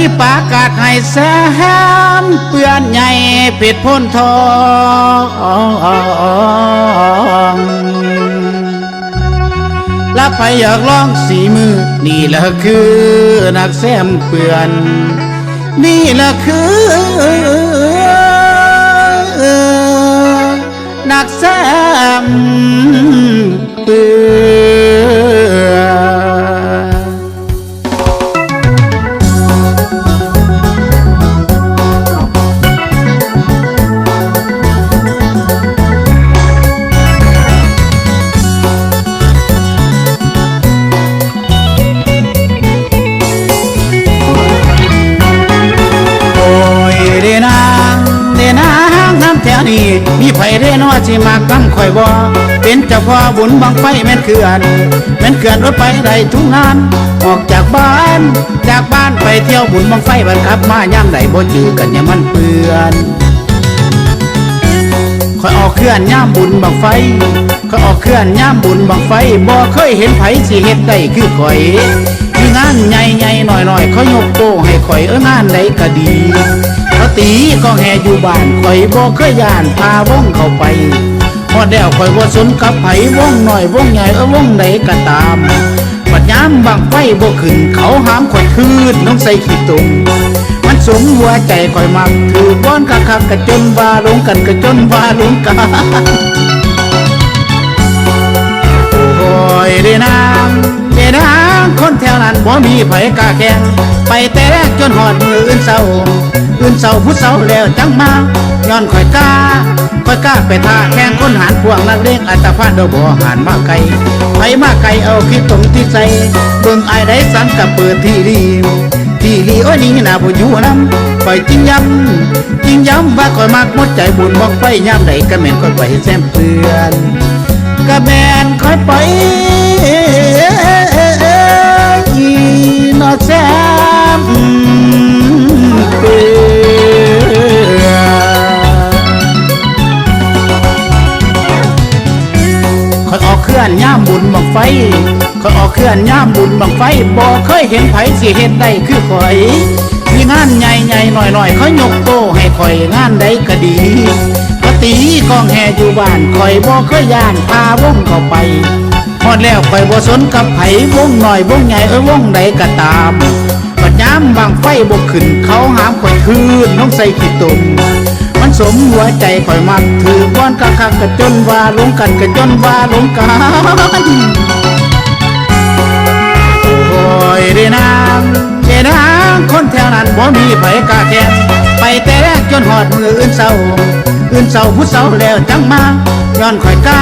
นี้ปากาศให้แซมเปื้อนใหญ่ผิดพ้นทองและไปอยากลองสีมือ นี่แหละคือนักแซมเปื้อน นี่แหละคือนักแซม เรนอสิมากำข่อยบ่เป็นเจ้าพ่อบุญบังไฟแม่นเขื่อนแม่นเขื่อนรถไปได้ทุกงานออกจากบ้าน จากบ้านไปเที่ยวบุญบังไฟบันขับ มาย่ำใดบ่จือกันอย่ามันเปื่อนคอยออกเคลื่อนย่ามบุญบังไฟคอยออกเคลื่อนย่ามบุญบังไฟบ่เคยเห็นไผสิเฮ็ดได้คือข่อยมีงานใหญ่ๆหน่อยๆเขายกโตให้ข่อยเอองานใดก็ดีาตีก็แห่อยู่บ้านข่อยบ่เคยย่านพาว่องเข้าไปพอแดวข่อยบ่สนกับไผว่องหน่อยว่องใหญ่เออวงใดก็ตามปัดยามบังไฟบ่ขึ้นเขาหามข่อยคืนน้องใส่ขี้ตุงมันสมหัวใจคอยมักถือป้อนคักคักกะจนว่าลงกันกะจนว่าลงกันโอ้ยเดนางเดนาง คนแถวนั้นบ่มีไผกาแข่งไปแต่แรกจนหอดมืออื่นเศร้าอื่นเศร้าผู้เศร้าแล้วจังมาย้อนคอยกล้าคอยกล้าไปท่าแข่งคนหานพวงนักเลงอัตภาพเดาบ่หานมาไกลไปมาไกลเอาคิดตรงที่ใจเบิ่งไอ้ได้สังกับเปิดที่ดีที่ลีโอ้ยนี่นาบ่อยู่นำคอยจริงย้ำจริงย้ำว่าคอยมักหมดใจบุญบอกไปย้ำใดก็แม่นคอยไปแซมเตือนก็แม่นคอยไป ลื่อนย่ามบุญบังไฟบ่เคยเห็นไผสิเฮ็ดได้คือข่อยมีงานใหญ่ๆหญ่หน่อยๆเขายกโตให้ข่อยงานใดก็ดีก็ตีกองแห่อยู่บ้านข่อยบ่เคยย่านพาวงเข้าไปฮอดแล้วข่อยบ่สนกับไผวงหน่อยวงใหญ่เอ้ยวงใดก็ตามปัดยามบางไฟบ่ขึ้นเขาหามข่อยคืนน้องใส่ขี้ตุ่มมันสมหัวใจข่อยมักถือก้อนกะคักกะจนว่าลงกันกะจนว่าลงกัน แถวนั้นบ่มีไผกล้าแข่งไปแต่แรกจนหอดมืออื่นเศร้าอื่นเศร้าผู้เศร้าแล้วจังมาย้อนข่อยกล้า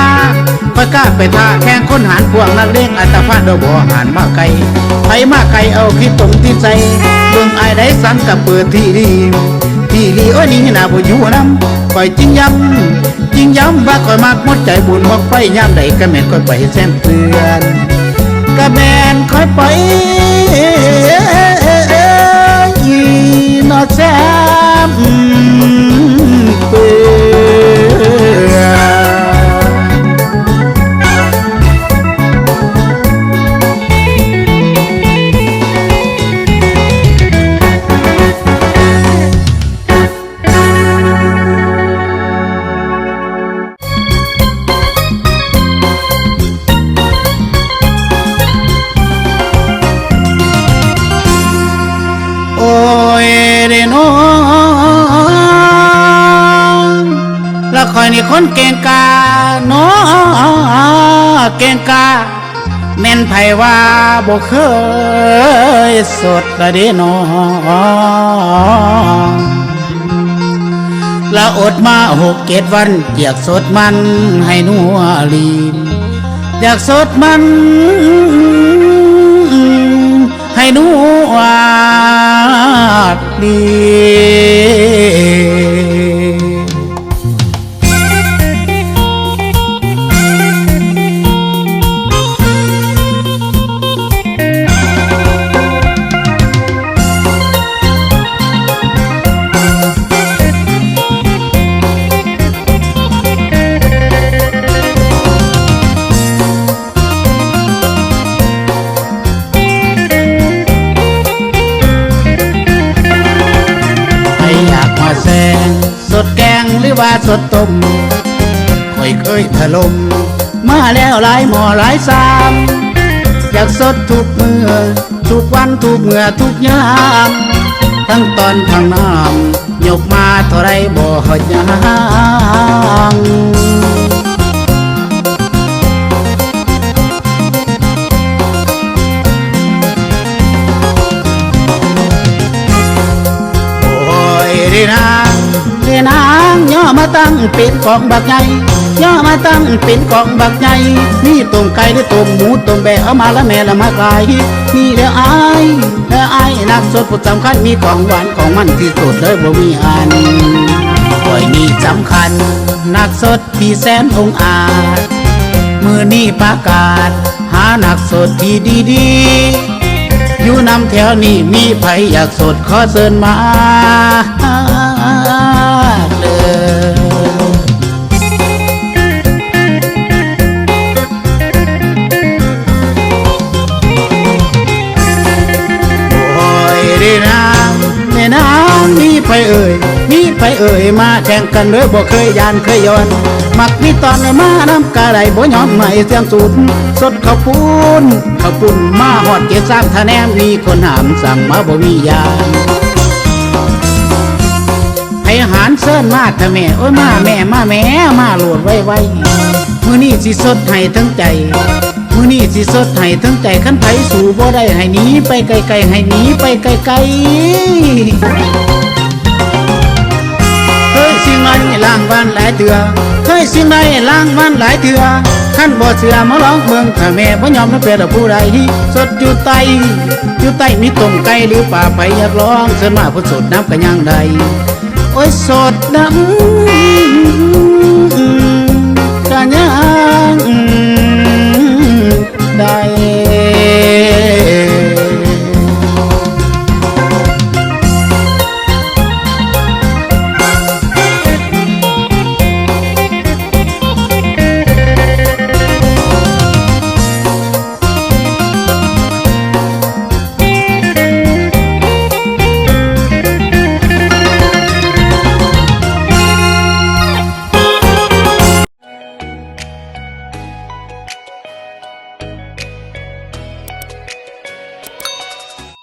ข่อยกล้าไปท่าแข่งคนหานพวงนักเลงอัตภาพเดาบ่หานมาไกลไผมาไกลเอาคิดตรงที่ใจเบิ่งไอ้ได้สังกับเปิดที่ดีที่ลีโอ้นี่น่าบ่อยู่นำข่อยจริงย้ำจริงย้ำว่าข่อยมักหมดใจบุญบอกไปยามใดก็แม่นข่อยไปแซมเตือนกะแมนคอยไป นี่คนเก่งกาเนเก่งกาแม่นไผว่าบ่เคยสดละเด้นองละอดมาหกเกตวันอยากสดมันให้นัวลีนอยากสดมันให้นูว่ ว่าสดต้มค่อยเคยถล่มมาแล้วหลายหมอหลายสามอยากสดทุกมือทุกวันทุกเมื่อทุกยามทั้งตอนทั้งน้ำยกมาเท่าไรบ่หดยางโอ้ยเรนางเรนางย่อ มาตั้งเป็นกองบักใหญ่ย่อมาตั้งเป็นกองบักใหญ่นี่ต้มไก่หรือต้มหมูต้มแบะเอามาละแม่ละมาขายนี่แล้วอายแล้วอายนักสดผู้สำคัญมีของหวานของมันที่สุดเลยบ่มีอันโอ้ยนี่สำคัญ นักสดที่แสนองอาจมือนี่ประกาศ หานักสดที่ดีๆอยู่นำแถวนี้มีไผอยากสดขอเชิญมา เอ่ยมาแข่งกันเลยบ่เคยยานเคยย้อน มักมีตอนมาน้ำกะไรบ่ยอมไม่เสียงสุด สดข้าวปุ้นข้าวปุ้นมาหอดเก็บสามทะแนมมีคนหามสั่งมาบ่มียานให้อาหารเสิร์นมาเถอะแม่โอ้ยมาแม่มาแม่มาโหลดไว้ไว้มือนี่สิสดให้ทั้งใจมือนี่สิสดให้ทั้งใจขั้นไผสู่บ่ได้ให้หนีไปไกลๆให้หนีไปไกลๆ เคยสิไงล้างบ้านหลายเถื่อเคยสิไงล้างบ้านหลายเถื่อขั้นบ่เสือมาร้องเมืองถ้าแม่บ่ยอมนับเป็นผู้ใดสดอยู่ใต้อยู่ใต้มีต้มไก่หรือป่าไปอยากร้องเสมาผู้สดน้ำกันยังใดโอ้ยสดดำกันยังได้